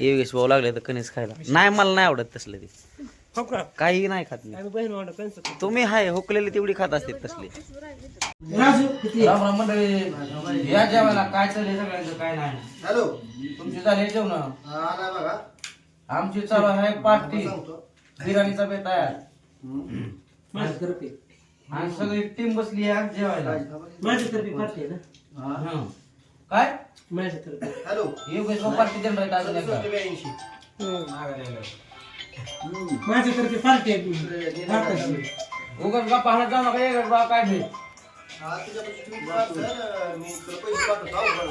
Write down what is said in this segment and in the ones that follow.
योगेश भाऊ लागले तर कणीस खायला. नाही मला नाही आवडत तसलं ते. हो काही नाही खात मी. तुम्ही हाय हुकलेली तेवढी खात असते तसली. या जेवायला काय चाललंय सगळ्यांचं? काय नाही. हॅलो. तुमची झाली जेवण? आला बघा. आमची चालू आहे पार्टी. बिर्याणीचा बेत तयार. आणि सगळी टीम बसली आहे जेवायला. माझ्यातर्फे पार्टी आहे ना? हं. काय? हॅलो. योगेश पार्टी देणार आहेत अजून एकदा. ब्याऐंशी. माझ्यातर्फे पार्टी आहे भारताची. हाणत जाऊ नका. काय हा तुझ्यापाशी tweet. मी तुला पैसे पाठवतो. अवघड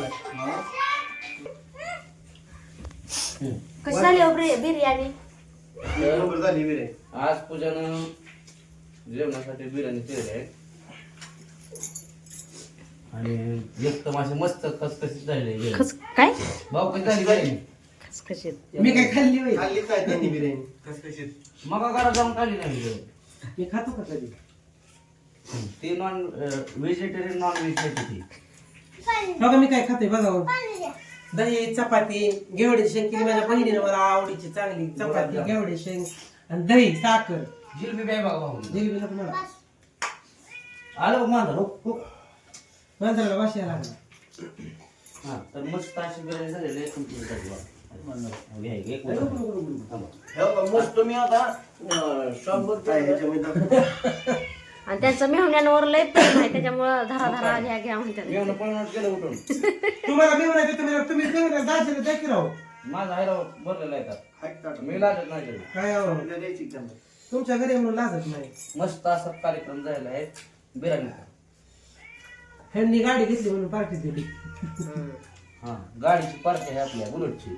कशी झाली हो बिर्या- बिर्याणी? झाली विरे आज पूजानं जेवणासाठी बिर्याणी केली आहे. आणि एकदम असे मस्त खसखशीत झाले. खस काय? भाऊ कधी झाली बिर्याणी? खसखशीत. मी काय खाल्ली खाल्लीच नाही त्यांनी बिर्याणी? मग घरात जाऊन खाली नाही बिर्याणी. मी खातो का कधी? ती नॉन व्हेजिटेरियन नॉन व्हेज ती. बघा मी काय खाते बघा हो. दही चपाती घेवडे शेंग केली माझ्या बहिणीने मला आवडीची चांगली चपाती घेवडे शेंग आणि दही साखर. जिलबी बॅग बघा भाऊ. जिलेबी नको मला. आलं बघ माझं हो हो लागला हा तर मस्त अशी बिर्याणी झालेली आहे तुमची इकडची बघा. घ्या, एक मिनिट. थांबा. मस्त मी आता शॉपवर काय ह्याच्यामध्ये दाखव. आणि त्यांचं मेहण्यांवर लय प्रेम आहे त्याच्यामुळं धरा धरा घ्या घ्या म्हणतात जेवण केलं उठून तुम्हाला मी म्हणायचं तुम्ही तुम्ही तुम्ही दाखल राहू माझा हायरा भरलेला आहे का हात काढ. मी लागत नाही. काय द्यायची का? तुमच्या घरी म्हणून लाजत नाही मस्त असा कार्यक्रम झालेला आहे बिर्याणीचा ह्यांनी गाडी घेतली म्हणून पार्टी दिली. हा गाडीची पार्टी आहे आपल्या बुलेटची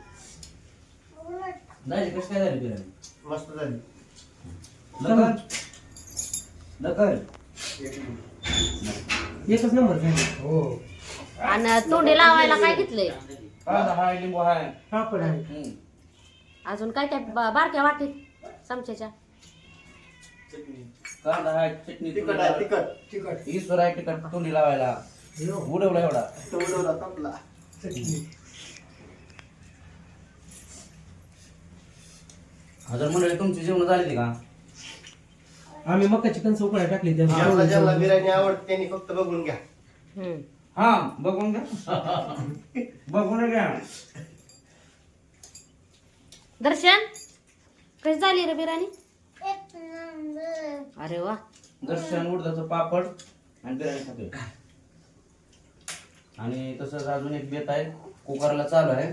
झाली कशी काय झाली बिर्याणी? मस्त झाली. लखन लखन एकच नंबर झाला हो. आणि तोंडी लावायला काय घेतलंय? कांदा हाय लिंबू हाय. पापड आहे. हम्म. अजून काय काय बा- बारक्या वाटीत चमच्याच्या? कांदा हाय चटणी तिखट आहे तिखट तिखट. ईश्वर आहे तिखट तोंडी लावायला उडवला एवढा. तो उडवला हजार मंडळी तुमची जेवण झाली ती का? आम्ही मकाची कणसं उकळा टाकली ज्यांना ज्यांना त्या बिर्याणी आवडते त्यांनी फक्त बघून घ्या. हा बघून घ्या. बघून घ्या. दर्शन कशी झाली रे बिर्याणी? अरे वा. दर्शन उडदाचं पापड आणि बिर्याणी खातोय. आणि तसंच अजून एक बेत आहे कुकरला चालू आहे.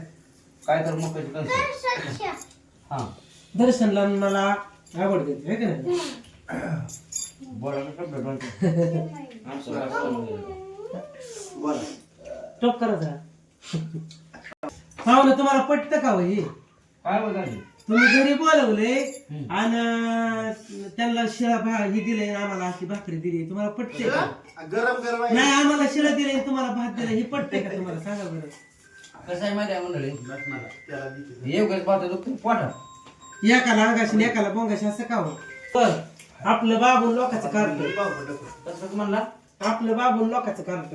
काय तर मकाची कणस हा. दर्शनला मला आवडते है का नाही? बोला? आमचं. बोला. टॉप करायचा पाहुणं तुम्हाला पटतं का होई काय बोलायचं तुम्ही घरी बोलवले. आणि त्यांना शिळा भा ही दिले आम्हाला अशी भाकरी दिली. तुम्हाला पटते का? गरम गरम आहे. नाही आम्हाला शिळा दिले तुम्हाला भात दिला ही पटते का तुम्हाला? सांगा बरं. कसं आहे माहिती आहे मंडळी? त्याला पाहतो तो पोटा एकाला अंगाशी एकाला बोंगाशी असं का हो? तर आपलं बाबून लोकांचं पाव टाकू. तसंच म्हणला आपलं बाबून लोकांचं कार्ट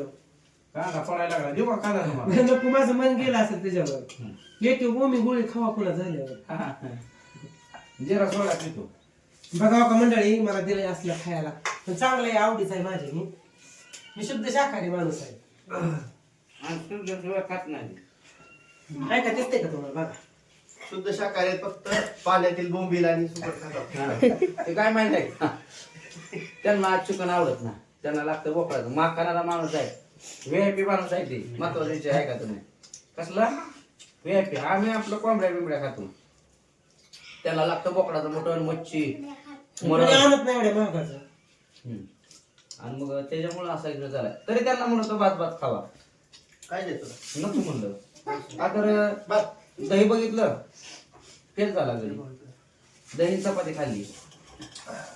कांदा पडायला लागला. देऊ का कांदा तुम्हाला? नको माझं मन गेलं असेल त्याच्यावर. येते ओमी गोळी खावा पुन्हा झाल्यावर. जिरा सोडा पितो. बघा का मंडळी मला दिलंय असलं खायला. पण चांगलं आहे आवडीचं आहे माझ्या मी. मी शुद्ध शाकाहारी माणूस आहे. आणि तुझ्याशिवाय खात नाही. काय का दिसते का तुम्हाला? बघा. शुद्ध शाकाहारी आहेत, फक्त पाण्यातील बोंबील आणि सुकट खातात ते काय माहीत आहे? का? त्यांना आज चिकन आवडत ना त्यांना लागतं बोकडाचं. माखाणारा माणूस आहे. व्हीआयपी माणूस आहे ते महत्त्वाचे आहे का तुम्ही? कसला? व्हीआयपी आम्ही आपलं कोंबड्या बिंबड्या खातो. त्याला लागतं बोकडाचं मटण मच्छी कोणी मरण आणत नाही एवढ्या महागाचं? हम्म. आणि मग त्याच्यामुळे असा इकडे झालाय. तरी त्यांना म्हणतो भात भात खावा. काय देतो नको म्हणलं. का तर बस दही बघितलं फेल झाला घरी. दही चपाती खाल्ली.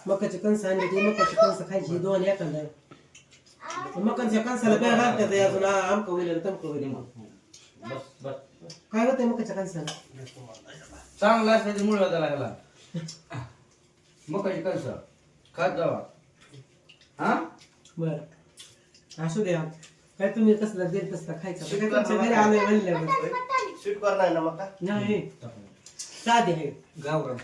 मकाची कणस आणली ती मकाची कणस खायची दोन एखादा मकांच्या कणसाला बॅग घालतात हे अजून? आमक होईल तमक होईल बस बस. काय होतंय मकाच्या कणसाला? चांगला असल्याची मुळे ह्याला मग कशी कसं खात जावा. हा? बर. असू द्या. काय तुम्ही कसला देत कसला खायचा. मी काय तुमच्या घरी आलोय म्हणल्यावर स्वीट कॉर्न आहे ना मका? नाही. साधी आहे. गावरान.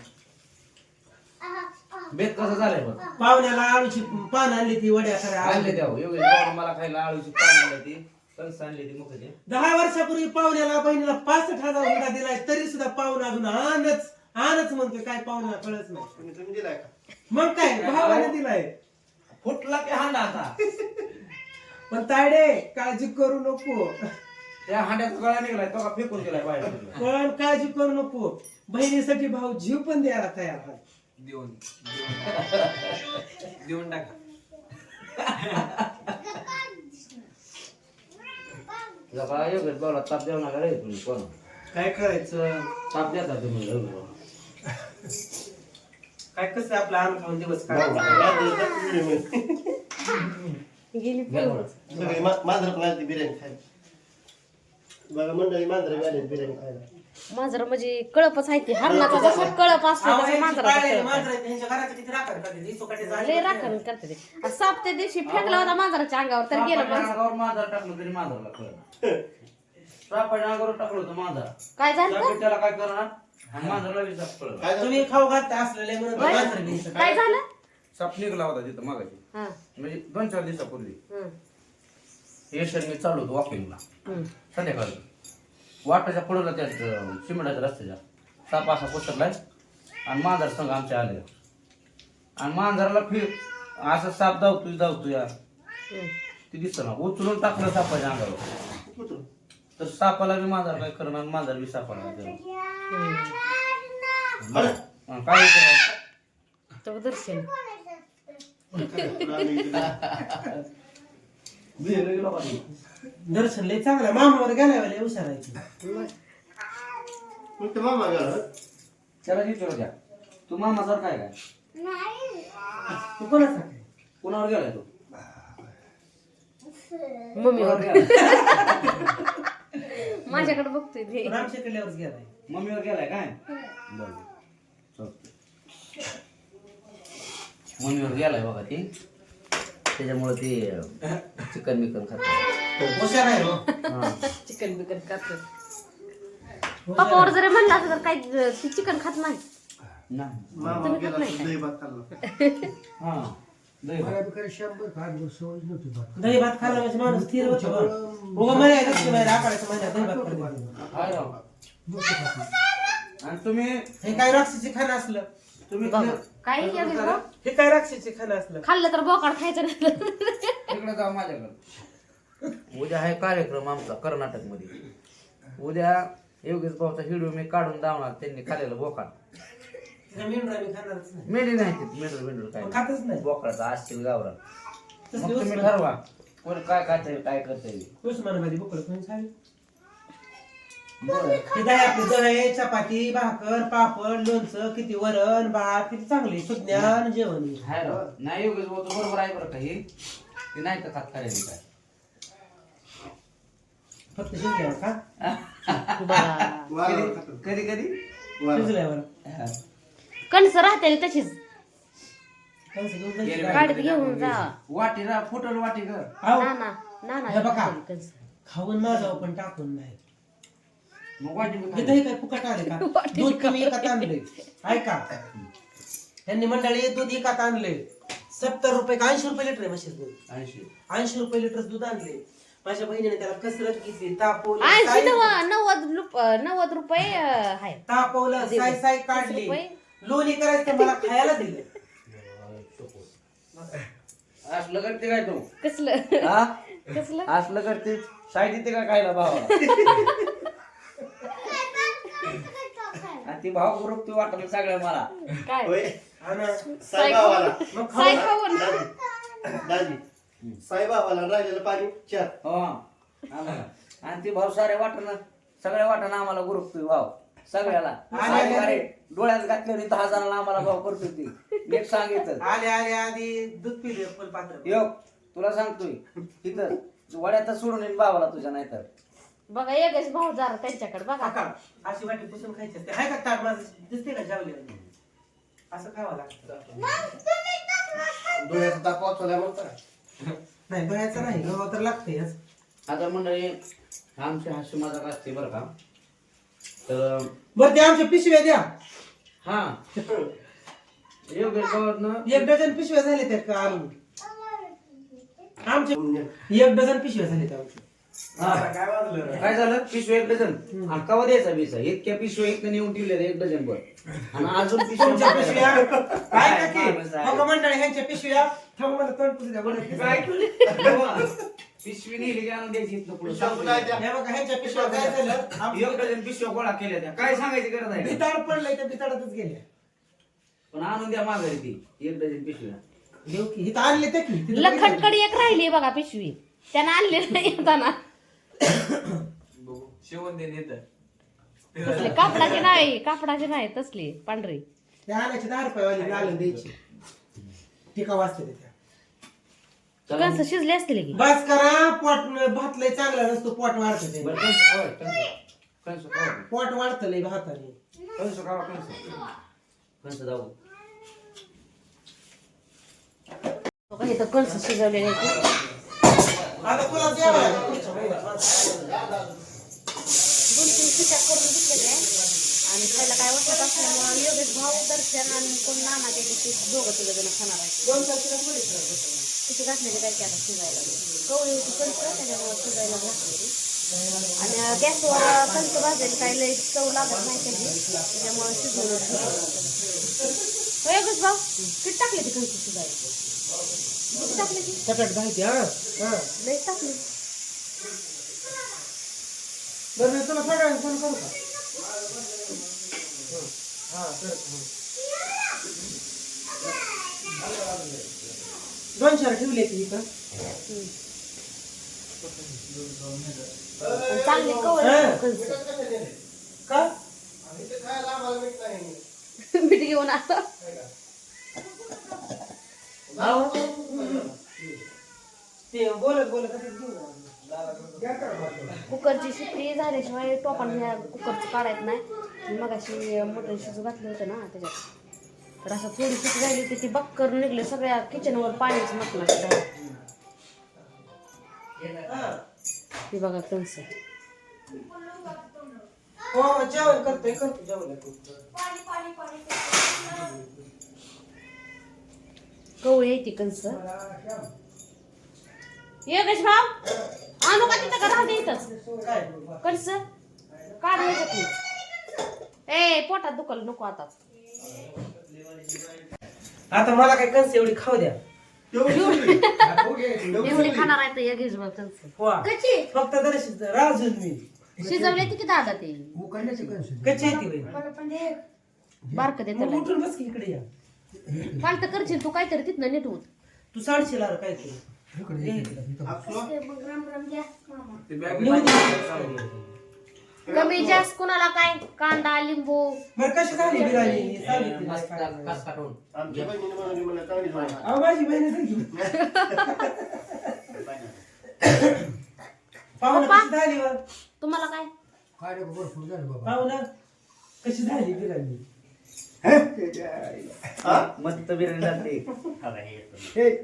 बेत कसं झालंय बघ पाहुण्याला आळूची पान आणली ती वड्या खऱ्या आणले द्या एवढे गावरान मला खायला आळूची पान आणली ती. कणस आणली ती मुखाची. दहा वर्षापूर्वी पाहुण्याला बहिणीला पासष्ट हजार हुंडा दिलाय तरी सुद्धा पाहुणा अजून आणच आणच म्हणतोय. काय पाहुणा कळत नाही. तुम्ही तुम्ही दिलाय का? मग काय? भावाने दिलाय. फुटला की हांडा आता. पण तायडे काळजी करू नको. त्या हांड्याचा गळा निघलाय तो का फेकून दिलाय बाहेर. पण काळजी करू नको. बहिणीसाठी भाऊ जीव पण द्यायला तयार आहे. देऊन देऊन. टाका. योगेश बोला ताप देऊ नका रे तुम्ही कोण? काय करायचं? ताप देता तुम्ही योगेश काय कसं आपला आम खाऊन दिवस गेली घ्या बरं. सगळी मांजर पण आली बिर्याणी खायला. बघा मंडळी मांजर आली बिर्याणी खायला. मांजर म्हणजे कळपच आहे ती. हरणाचा जसा कळप असतो तसं मांजराचा. लय राखण करते ते. आ, साप त्या दिवशी फेकला होता मांजराच्या अंगावर तर गेलं पण टाकलं तरी अंगावर टाकलं होतं काय झालं? त्याला काय करणार कळलं? तुम्ही खाऊ घालता असलेले म्हणून होय? मांजर घ्यायचं. काय? झालं? साप निघला होता तिथं मागायची हा. म्हणजे दोन चार दिवसापूर्वी. हं, यशन मी चाललो होतो वॉकिंगला हं. संध्याकाळी. वाटाच्या पुढला त्या सिमेंटाच्या रस्त्याच्या. साप असा पसरलाय आणि मांजर संघ आमच्या आले. आणि मांजराला फिर असं साप धावतोय धावतोय. या. ते दिसतं ना उचलून टाकलं सापाच्या अंगावर? तर सापाला बी मांजर काय करणार आणि मांजर बी सापाला काय दर्शन. दर्शन लय चांगला मामावर गेला लय हुशार आहे ती. मग ते मामा गेला त्याला विचारू द्या तू मामा जर काय काय तू कोणाचा काय? कुणावर गेलाय तू? मम्मीवर कुणावर गेलाय? माझ्याकडे बघतोय ते. रामशेठ किल्ल्यावरच गेलाय. मम्मीवर गेलाय काय? बरं. चालतंय. मम्मीवर गेलाय बघा ती. त्याच्यामुळे ते चिकन बिकन खात हुशार आहे हो. चिकन बिकन खात पप्पावर जरी म्हणलं असं तर काही ती चिकन खात नाही. नाही. मामा गेला तर दही भात खाल्ला. हा दही भात. दही भात खाल्ला म्हणजे माणूस स्थिर होतो बा. उगा म्हणे लक्ष्मी बाहेर आकाडाच्या महिन्यात दही भात खाल्ला. हाय राव. आणि तुम्ही हे काय राक्षसी खाणं असलं? तुम्ही बघा. काय? हे काय राक्षसी खाणं असलं? खाल्लं तर बोकाड खायचं नाही तिकडे जाऊ माझ्याकडे. उद्या आहे कार्यक्रम आमचा कर्नाटकमध्ये उद्या योगेश भाऊचा हिडिओ मी काढून दावणार त्यांनी खाल्लेलं बोकाड. हे मेंढरा मी खाणारच नाही. मेली नाही तिथे मेंढर मेंढर काय खातच नाही. बोकडाचा असतील गावरा मग तुम्ही ठरवा. कोण काय खाते काय करते उस्मानाबादी बुकड कोणी खावी हे दही आपली दही चपाती भाकर पापड लोणचं किती वरण भात किती चांगली सुज्ञान जेवण आहे. हाय राव. नाही योगेश भाऊ तो बरोबर आहे बरं का हे? ते नाही तर खात काय? फक्त शिजल्यावर का बा. कधी कधी. शिजल्यावर. हा. कणसं राहते तशीच. कंस घेऊन जायची गेले का? गाडीत घेऊन जा. वाटी रा फुटल वाटी ग आहो, ना ना ना ना हे बघा. खाऊन माझावं पण टाकून नाही. मग वाटी बी हे खायला. दही काय फुकट आले का? दूध कमी एकात आणले. ऐका त्यांनी मंडळी दूध एकात आणले. सत्तर रुपये का ऐंशी रुपये लिटर आहे म्हशीचं दूध? ऐंशी. ऐंशी रुपये लिटर दूध आणले. माझ्या बहिणीने त्याला कसरत घेतली. तापवलं ऐंशी साय- नव्वद नव्वद रुप- नव्वद रुपये अं, आहे. तापवलं साय साय काढली. रुपये? लोणी करायचं ते मला खायला दिलं. असलं करते काय तू? कसलं? हा? कसलं? असलं करते. साईड येते का खायला भावा आणि ती भाव ग्रुप तू वाटलं सगळं मला. काय? होय? हा ना. साईबाबाला. मग खाऊ दादी दादी साईबाबाला राहिलेलं पाणी चार हो आम्हाला. आणि ती भाव सारे वाटणं सगळ्या वाटणं आम्हाला ग्रुप तू भाव. सगळ्याला. आणि- अरे डोळ्यात घातले दहा जणांना आम्हाला भाव करतो ती नीट सांगितलं. आले आले आधी दूध पिले फुल पात्र यो तुला सांगतोय तिथं वड्यात सोडून येईन भावाला तुझ्या नाहीतर. बघा एकच भाऊ जरा त्यांच्याकडे बघा. काका अशी वाटी पुसून खायची असते. हाय का ताट? माझं दिसते का जेवले असं खावं लागतं. डोळ्याचा ताप वाचवल्या म्हणता नाही दह्याचं नाही. गव्हा तर लागते आता मंडळी आमची हास्य मजाक असते बरं का. तर बरं ते आमच्या पिशव्या द्या. हा. योगेश भावानं एक डझन पिशव्या झाले त्यात का आणून? आमच्या एक डझन पिशव्या झाले त्या आमच्या काय झालं? पिशवी एक डझन. आणि कवा द्यायचा पिसा इतक्या पिशव्या एक नेऊन ठेवल्या एक डझन वर आणि अजून तुमच्या पिशव्या? पिशव्या काय का की? अगं मंडळी ह्यांच्या पिशव्या? थांब मला तोंड पुसू द्या बरं. काय पिशवी नेली की आणून द्यायची इथनं पुढं. हे बघा ह्यांच्या पिशव्या काय झालं? आमच्या एक डझन पिशव्या गोळा केल्या त्या. काय सांगायची गरज आहे? पडलंय त्या गेल्या. पण आणून द्या माघारी ती. एक डझन पिशव्या. देऊ की. इथं आणले ते की. लखनकडी एक राहिली बघा पिशवी. त्यानं आणली नाही येताना. तसली कापडाची नाही कापडाची नाही तसली पांढरी. ते आणायचे दहा रुपयावाली लालून द्यायची. टिका वाचते त्या कंस शिजले असतील की? बस करा पोट भात लय चांगला नसतो पोट वाढतं ते. बरं कंस खावा, कंस. कंस खावा. पोट वाढतं लय भाताने. कंस खावा, कंस. कंस जाऊ. बघा इथं कंस शिजवलेले आहेत. आता तुला जेवायला दोन तीन पिठा करून घेतलेले आहे. आणि खायला काय वाटत असल्यामुळे योगेश भाऊ दर्शन आणि कोण नाना ते दोघं तुला जण खाणार आहे. किती घातलेले काय की आता शिजायला? कवळी होती कंस त्याच्यामुळे शिजायला घातली ती. आणि गॅसवर कंस भाजायला काय लय चव लागत नाही त्याची त्याच्यामुळे शिजवून योगेश भाऊ किती टाकले ते कंस शिजायला? किती टाकले ती? चटक घालते हा. हा. लय टाकली. बरं मी तुला वेळाने फोन करू का? हा कर दोन चार ठेवले की इथं. चांगले कंस का? मीठ घेऊन आता ते बोलत बोलत असंच घेऊन आलो. कुकरची शिट्टी झाल्याशिवाय टोपण ह्या कुकरचं काढायचं नाही. मग अशी मटण शिजू घातलं होतं ना त्याच्यात. तर असं थोडी शिट्टी झाली होती ती बक्कर निघले सगळ्या किचनवर पाणीच झालं हा. ती बघा कंस हो जेवण करतोय करतो जेवण. कवळी आहे ती कंस योगेश भाऊ आणू का तिथं का राहते इथंच? काय कंस काढ याच्यात ए पोटात दुखल नको आताच. आता मला काय कंस एवढी खाऊ द्या. एवढी खाणार आहे तर योगेश भाऊ कंस वा. फक्त दर्शित राजून मी. शिजवले ती की दादा ते? कच्ची आहे ती. बाई. बारक देत मग उठून बस की इकडे या. फालत करशील तू काहीतरी तिथनं नीट होत तू साडशील आला काय तरी. ते. कमी जास्त कुणाला काय? कांदा लिंबू. कशी झाली बिर्याणी? काढून. आमच्या बहिणीने बनवली मला चांगली बनवली. अहो, माझी बहीण आहे की. पाहुणं पप्पा? कशी झाली तुम्हाला काय? पाहुणं? कशी झाली बिर्याणी? मस्त बिर्याणी जाते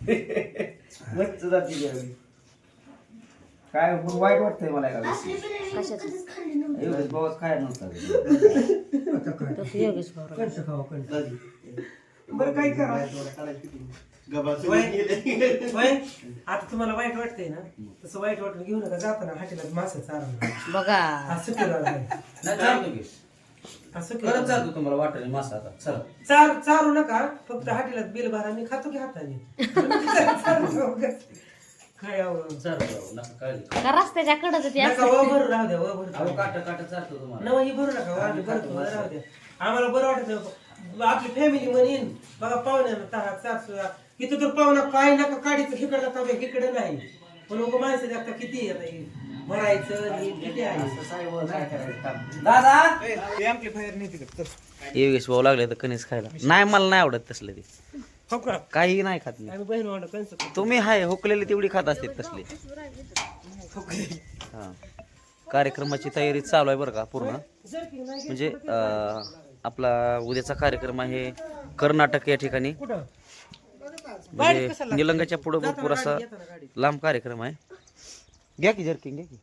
मस्त जाते बिर्याणी काय वाईट वाटतंय मला एका बाबाच काय नव्हता. योगेश भाऊ कंस खावा कंस बरं काय करा? गबाचं वय. गेले. होय आता तुम्हाला वाईट वाटतंय ना? तसं वाईट वाटलं घेऊ नका जाताना हाटेला मासे चारा बघा. हा नाही खरंच सुकेला चालतो तुम्हाला वाटत मासा आता. चला. चार चारू नका. फक्त हाटेला बिल भरा मी खातो की हाताने? काय अहो. चालतो नका काळजी का रस्त्याच्या कडच ते नका व भरू राहू द्या व भरू अहो काट काट चालतो तुम्हाला. नव ही भरू नका व आम्ही भरतो व राहू द्या. आम्हाला बरं वाटत आपली फॅमिली म्हणेन बघा पाहुण्यानं तहा सासू इथं तर पाहुणा काय नका काढीचं इकडं नका बे, इकडं नाही. पण उगं माणसं आता किती आहे हे किती आहे. दादा? योगेश भाऊ लागले तर कणीस खायला. नाही मला नाही आवडत तसले ते. काही नाही खात मी. कंस तुम्ही हाय हुकलेली तेवढी खात असते तसली. हा. कार्यक्रमाची तयारी चालू आहे बरं का पूर्ण. म्हणजे अं, आपला उद्याचा कार्यक्रम आहे कर्नाटक या ठिकाणी. म्हणजे निलंगाच्या पुढं भरपूर असा लांब कार्यक्रम आहे. घ्या की जर्किंग घ्या की.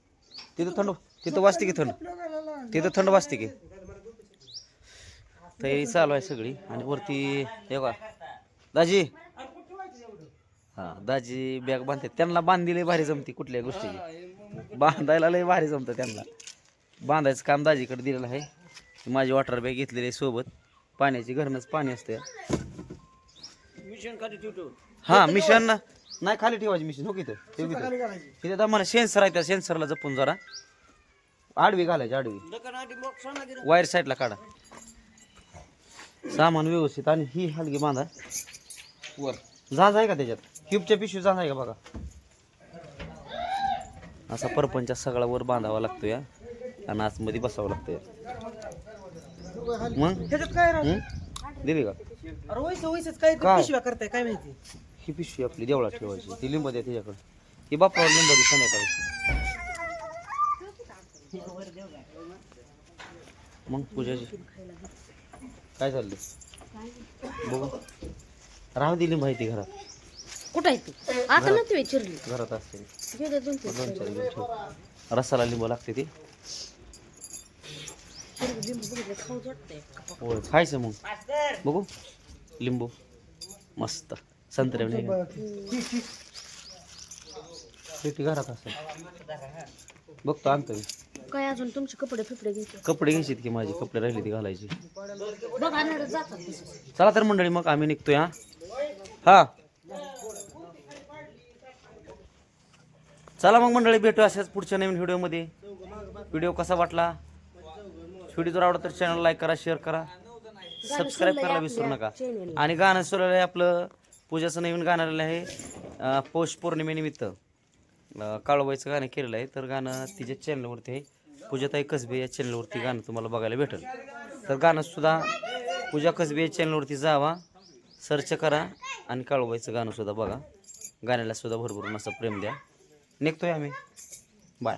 तिथं थंड तिथं वाजते की थंड? तिथं थंड वाजते की. तयारी चालू आहे सगळी. आणि वरती हे बघा. दाजी. हा दाजी बॅग बांधते. त्यांना बांधली भारी जमते कुठल्या गोष्टीची बांधायला लय भारी जमतं त्यांना. बांधायचं काम दाजीकडे दिलेलं आहे. माझी वॉटर बॅग घेतलेली आहे सोबत. पाण्याची घरनंच पाणी असतं हा मिशन नाही खाली ठेवायची मिशन हो की इथं? ठेव इथं. इथं मला सेन्सर आहे त्या सेन्सरला जपून जरा. आडवी घालायची आडवी. वायर साईडला काढा. सामान व्यवस्थित आणि ही हलगी बांधा. वर. झाज आहे का त्याच्यात? क्यूबच्या पिशवी झाज आहे का बघा? असा परपंच सगळा वर बांधावा लागतो या आणि आतमध्ये बसावं लागतं या. मग? ह्याच्यात काय? हं? दिली का? अरे वैसे वैसेच काय काय? पिशव्या करताय काय माहिती? ही पिशवी आपली देवळात ठेवायची. ती लिंब द्या त्याच्याकडे ही बापावर लिंब दे संध्याकाळी मग पूजाची काय चाललंय? बघू. राहू दिली माहिती घरात. कुठं आहे तू? आता ना तू चिरली. घरात असते. घे दे दोन तीन दोन चार घेऊन ठेव. रसाला लिंब लागते ती. चिरली लिंबू बघितलं खाऊच वाटतंय. होय खायचं मग. बघू. लिंबू. मस्त. पेटी घरात असेल. बघतो आणतो मी. काय अजून तुमचे कपडे फिपडे घ्यायचे कपडे घ्यायचे की माझे? कपडे राहिले ती घालायची. बघ आणणार जातात. तसं. चला तर मंडळी मग आम्ही निघतोय हा? हा. चला मग मंडळी भेटू अशाच पुढच्या नवीन व्हिडिओमध्ये. व्हिडिओ कसा वाटला? व्हिडिओ जर आवडला तर चॅनल लाईक करा शेअर करा. सबस्क्राईब करायला विसरू नका. आणि गाणं सुरलं आहे आपलं. पूजाचं नवीन गाणं आलेलं आहे पौष पौर्णिमेनिमित्त काळोबाईचं काळूबाईचं गाणं केलेलं आहे तर गाणं तिच्या चॅनलवरती आहे. पूजाताई कसबे या चॅनलवरती गाणं तुम्हाला बघायला भेटेल. तर गाणंसुद्धा पूजा कसबे या चॅनलवरती जावा सर्च करा आणि काळूबाईचं गाणंसुद्धा बघा. गाण्याला सुद्धा भरभरून असं प्रेम द्या. निघतोय आम्ही. बाय